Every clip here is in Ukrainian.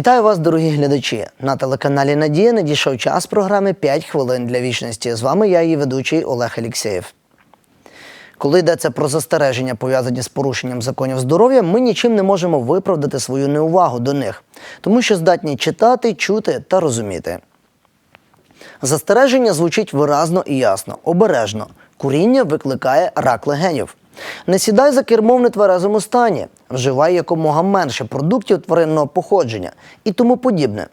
Вітаю вас, дорогі глядачі! На телеканалі Надія надійшов час програми «5 хвилин для вічності. З вами я, її ведучий Олег Алєксєєв. Коли йдеться про застереження, пов'язані з порушенням законів здоров'я, ми нічим не можемо виправдати свою неувагу до них, тому що здатні читати, чути та розуміти. Застереження звучить виразно і ясно, обережно. Куріння викликає рак легенів. Не сідай за кермо в нетверезому стані, вживай якомога менше продуктів тваринного походження і тому подібне.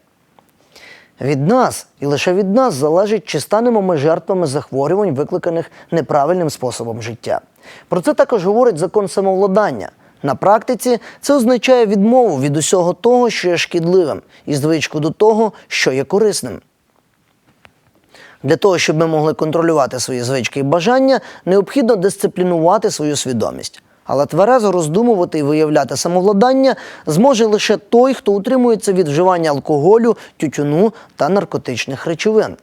Від нас і лише від нас залежить, чи станемо ми жертвами захворювань, викликаних неправильним способом життя. Про це також говорить закон самовладання. На практиці це означає відмову від усього того, що є шкідливим, і звичку до того, що є корисним. Для того, щоб ми могли контролювати свої звички і бажання, необхідно дисциплінувати свою свідомість. Але тверезо роздумувати і виявляти самовладання зможе лише той, хто утримується від вживання алкоголю, тютюну та наркотичних речовин.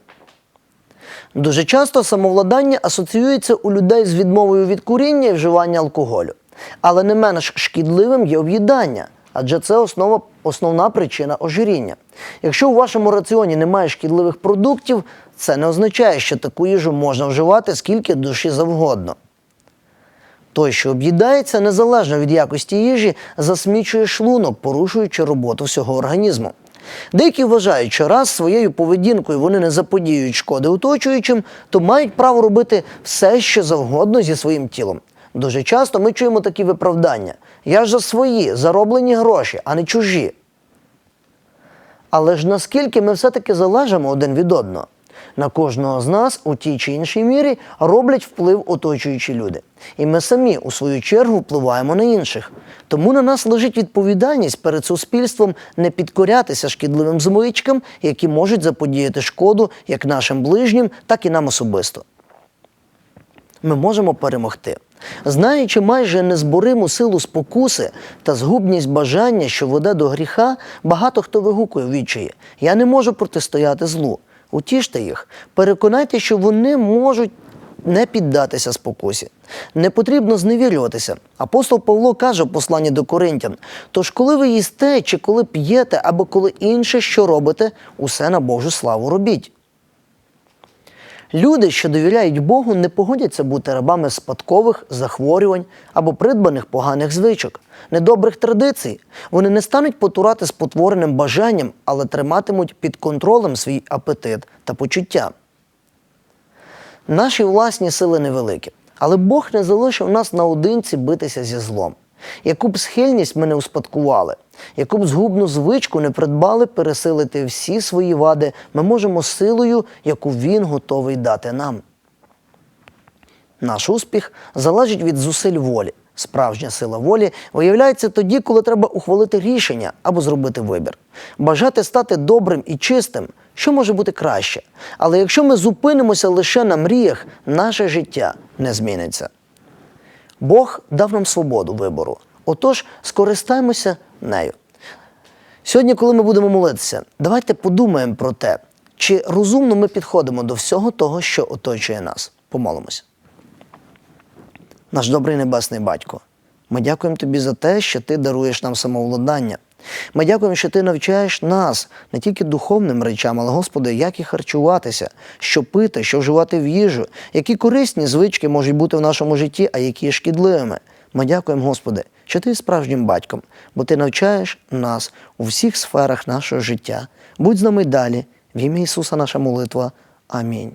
Дуже часто самовладання асоціюється у людей з відмовою від куріння і вживання алкоголю. Але не менш шкідливим є об'їдання, адже це основа, основна причина ожиріння. Якщо у вашому раціоні немає шкідливих продуктів, це не означає, що таку їжу можна вживати скільки душі завгодно. Той, що об'їдається, незалежно від якості їжі, засмічує шлунок, порушуючи роботу всього організму. Деякі вважають, що раз своєю поведінкою вони не заподіюють шкоди оточуючим, то мають право робити все, що завгодно зі своїм тілом. Дуже часто ми чуємо такі виправдання: я ж за свої зароблені гроші, а не чужі. Але ж наскільки ми все-таки залежимо один від одного? На кожного з нас у тій чи іншій мірі роблять вплив оточуючі люди. І ми самі, у свою чергу, впливаємо на інших. Тому на нас лежить відповідальність перед суспільством не підкорятися шкідливим звичкам, які можуть заподіяти шкоду як нашим ближнім, так і нам особисто. Ми можемо перемогти. Знаючи майже незбориму силу спокуси та згубність бажання, що веде до гріха, багато хто вигукує в. Я не можу протистояти злу. Утіште їх, переконайте, що вони можуть не піддатися спокусі. Не потрібно зневірюватися. Апостол Павло каже в посланні до Коринтян: тож, коли ви їсте, чи коли п'єте, або коли інше, що робите, усе на Божу славу робіть. Люди, що довіряють Богу, не погодяться бути рабами спадкових захворювань або придбаних поганих звичок, недобрих традицій. Вони не стануть потурати спотвореним бажанням, але триматимуть під контролем свій апетит та почуття. Наші власні сили невеликі, але Бог не залишив нас наодинці битися зі злом. Яку б схильність ми не успадкували, яку б згубну звичку не придбали пересилити всі свої вади, ми можемо силою, яку він готовий дати нам. Наш успіх залежить від зусиль волі. Справжня сила волі виявляється тоді, коли треба ухвалити рішення або зробити вибір. Бажати стати добрим і чистим, що може бути краще. Але якщо ми зупинимося лише на мріях, наше життя не зміниться. Бог дав нам свободу вибору. Отож, скористаємося нею. Сьогодні, коли ми будемо молитися, давайте подумаємо про те, чи розумно ми підходимо до всього того, що оточує нас. Помолимося. Наш добрий небесний батько, ми дякуємо тобі за те, що ти даруєш нам самовладання. Ми дякуємо, що ти навчаєш нас не тільки духовним речам, але, Господи, як і харчуватися, що пити, що вживати в їжу, які корисні звички можуть бути в нашому житті, а які шкідливими. Ми дякуємо, Господи, що ти справжнім батьком, бо ти навчаєш нас у всіх сферах нашого життя. Будь з нами далі. В ім'я Ісуса наша молитва. Амінь.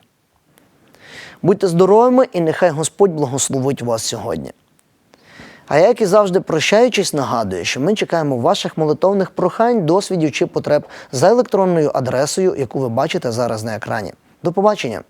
Будьте здоровими і нехай Господь благословить вас сьогодні. А я, як і завжди, прощаючись, нагадую, що ми чекаємо ваших молитовних прохань, досвідів чи потреб за електронною адресою, яку ви бачите зараз на екрані. До побачення!